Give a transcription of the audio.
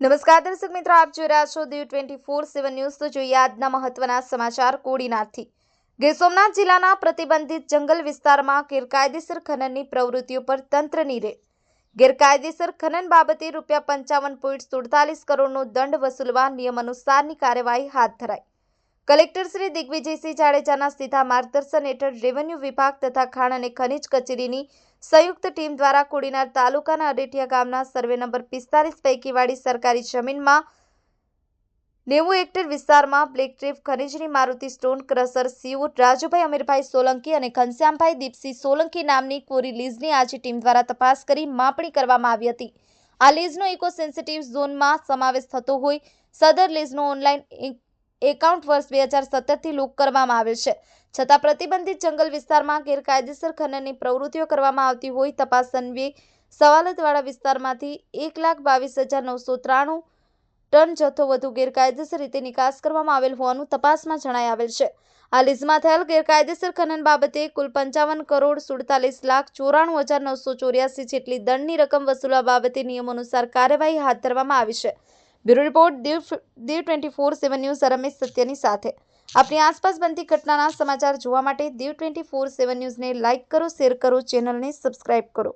નમસ્કાર દર્શક મિત્રો, આપ જોઈ રહ્યા છો Diu twenty four seven news. તો જોઈએ આજના મહત્વના સમાચાર કોડીનારથી. ગીર સોમનાથ જિલ્લાના પ્રતિબંધિત જંગલ વિસ્તારમાં ગેરકાયદેસર ખનનની પ્રવૃત્તિઓ પર તંત્રની રેડ ગેરકાયદેસર ખનન બાબતે રૂપિયા પંચાવન પોઈન્ટ સુડતાલીસ કરોડનો દંડ વસૂલવા નિયમ અનુસારની કાર્યવાહી હાથ ધરાઈ. કલેક્ટર શ્રી દિગ્વિજયસિંહ જાડેજાના સીધા માર્ગદર્શન હેઠળ રેવન્યુ વિભાગ તથા ખાણ અને ખનિજ કચેરીની સંયુક્ત ટીમ દ્વારા કોડીનાર તાલુકાના અડેટિયા ગામના સર્વે નંબર પિસ્તાલીસ પૈકીવાળી સરકારી જમીનમાં નેવું હેક્ટર વિસ્તારમાં black trap ખનિજની Maruti stone crusher CO Rajubhai Amirbhai Solanki અને ઘનશ્યામભાઈ દીપસિંહ સોલંકી નામની કોરી લીઝની આજે ટીમ દ્વારા તપાસ કરી માપણી કરવામાં આવી હતી. આ લીઝનો ઇકો સેન્સિટિવ ઝોનમાં સમાવેશ થતો હોય. સદર લીઝનો ઓનલાઈન એકાઉન્ટ વર્ષ બે હજાર સત્તરથી લોક કરવામાં આવેલ છે. છતાં પ્રતિબંધિત જંગલ વિસ્તારમાં ગેરકાયદેસર ખનનની પ્રવૃત્તિઓ કરવામાં આવતી હોય તપાસ અન્વયે સવાલતવાળા વિસ્તારમાંથી એક લાખ બાવીસ હજાર નવસો ત્રાણું ટન જથ્થો વધુ ગેરકાયદેસર રીતે નિકાસ કરવામાં આવેલ હોવાનું તપાસમાં જણાઈ આવેલ છે. આ લીઝમાં થયેલ ગેરકાયદેસર ખનન બાબતે કુલ પંચાવન કરોડ સુડતાલીસ લાખ ચોરાણું હજાર નવસો ચોર્યાસી જેટલી દંડની રકમ વસૂલવા બાબતે નિયમો અનુસાર કાર્યવાહી હાથ ધરવામાં આવી છે. Bureau report, Diu Diu twenty four seven news, Ramesh સત્યની સાથે. આપણી આસપાસ બનતી ઘટનાના સમાચાર જોવા માટે દીવ ટ્વેન્ટી ફોર સેવન ન્યૂઝને લાઇક કરો, શેર કરો, ચેનલને સબસ્ક્રાઇબ કરો.